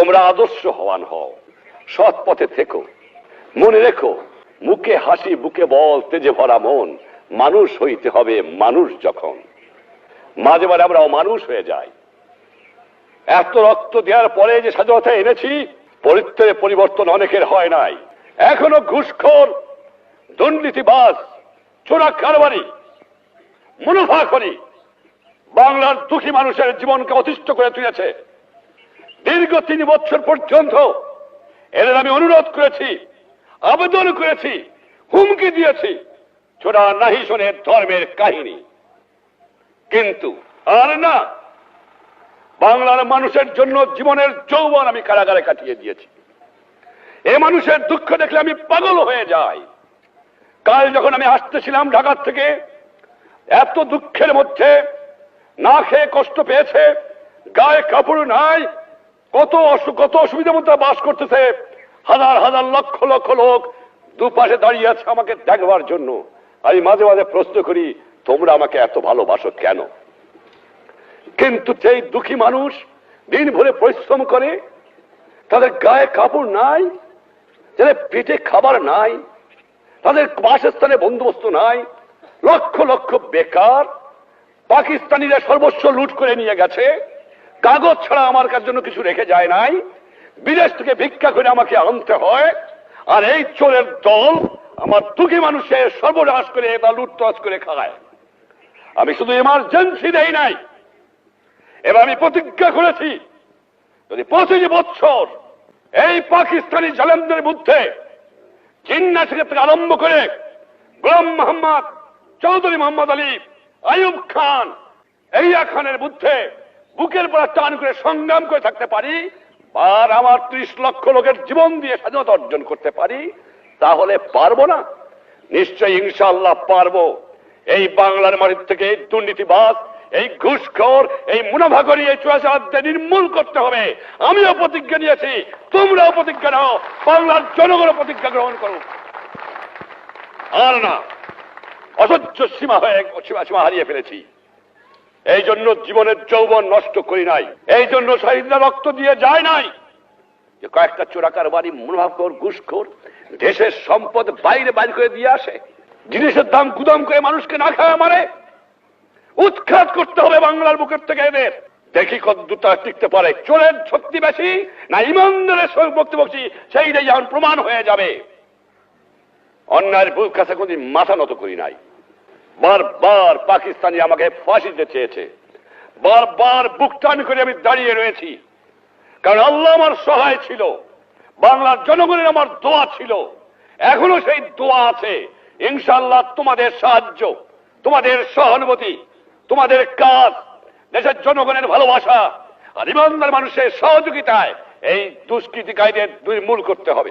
তোমরা আদর্শ হওয়ান হও। সৎ পথে থেকো। মনে রেখো, মুখে হাসি, বুকে বল, তেজে ভরা মন, মানুষ হইতে হবে মানুষ যখন। মাঝে মাঝে আমরা অমানুষ হয়ে যাই। এত রক্ত দেওয়ার পরে যে স্বাধীনতা এনেছি, পরিত্রে পরিবর্তন অনেকের হয় নাই। এখনও ঘুষখোর, দুর্নীতিবাজ, চোরা কারবারি মুনাফা করি বাংলার দুঃখী মানুষের জীবনকে অতিষ্ঠ করে তুলেছে। দীর্ঘ তিন বছর পর্যন্ত এদের আমি অনুরোধ করেছি, আবেদন করেছি, হুমকি দিয়েছি। ছোড়া নাহি শোনে ধর্মের কাহিনী। কিন্তু আর না, বাংলার মানুষের জন্য জীবনের যৌবন আমি কারাগারে কাটিয়ে দিয়েছি। এ মানুষের দুঃখ দেখলে আমি পাগল হয়ে যাই। কাল যখন আমি আসতেছিলাম ঢাকার থেকে, এত দুঃখের মধ্যে না খেয়ে কষ্ট পেয়েছে, গায়ে কাপড় নাই কত কত অসুবিধার মধ্যে বাস করতেছে। হাজার হাজার, লক্ষ লক্ষ লোক দুপাশে দাঁড়িয়ে আছে আমাকে দেখবার জন্য। আমি মাঝে মাঝে প্রশ্ন করি, তোমরা আমাকে এত ভালোবাসো কেন? কিন্তু সেই দুঃখী মানুষ দিন ভরে পরিশ্রম করে, তাদের গায়ে কাপড় নাই, যাদের পেটে খাবার নাই, তাদের বাসস্থানে বন্দোবস্ত নাই, লক্ষ লক্ষ বেকার, পাকিস্তানিরা সর্বস্ব লুট করে নিয়ে গেছে। কাগজ ছাড়া আমার কাছে জন্য কিছু রেখে যায় নাই? বিদেশ থেকে ভিক্ষা করে আমাকে আনতে হয়, আর এই চোরের দল আমার দুঃখী মানুষের সর্বনাশ করে বা লুটতরাজ করে খায়। আমি শুধু এমার্জেন্সি দেই নাই। এবার আমি প্রতিজ্ঞা করেছি, যদি পঁচিশ বছর এই পাকিস্তানি জালেমদের মধ্যে চিন্না থেকে আরম্ভ করে গোলাম মোহাম্মদ চৌধুরী মোহাম্মদ আলী আইয়ুব খান এইয়া খানের বুদ্ধে বুকের পর টান করে সংগ্রাম করে থাকতে পারি, আর আমার ত্রিশ লক্ষ লোকের জীবন দিয়ে স্বাধীনতা অর্জন করতে পারি, তাহলে পারব না। নিশ্চয়ই ইনশাআল্লাহ পারব। এই বাংলার মাটির থেকে এই দুর্নীতিবাদ এই ঘুষখোর, এই মুনাফা করি, এই চুয়াচারদের নির্মূল করতে হবে। আমিও প্রতিজ্ঞা নিয়েছি, তোমরাও প্রতিজ্ঞা নাও, বাংলার জনগণও প্রতিজ্ঞা গ্রহণ করো আর না, অসহ্য সীমা হয়ে সীমা হারিয়ে ফেলেছি। এই জন্য জীবনের যৌবন নষ্ট করি নাই। এই জন্য শহীদরা রক্ত দিয়ে যায় নাই। যে কয়েকটা চোরাকার বাড়ি মুনাফাখোর ঘুষখোর, দেশের সম্পদ বাইরে বাইর করে দিয়ে আসে। জিনিসের দাম গুদাম করে মানুষকে না খাওয়া মারে উৎখাত করতে হবে বাংলার বুকের থেকে এদের। দেখি কত দুটা টিকতে পারে। চোরের শক্তি বেশি না ইমানদারের সঙ্গে বক্তি বকছি সেইটাই যেমন প্রমাণ হয়ে যাবে। অন্যায়ের বুক কাছে কোনদিন মাথা নত করি নাই। বারবার পাকিস্তানি আমাকে ফাঁসি দিতে চেয়েছে। বারবার বুক টান করে আমি দাঁড়িয়ে রয়েছি। কারণ আল্লাহ আমার সহায় ছিল। বাংলার জনগণের আমার দোয়া ছিল। এখনও সেই দোয়া আছে। ইনশাল্লাহ তোমাদের সাহায্য, তোমাদের সহানুভূতি, তোমাদের কাজ, দেশের জনগণের ভালোবাসা আর ইমানদার মানুষের সহযোগিতায় এই দুষ্কৃতিকারীদের দুই মূল করতে হবে।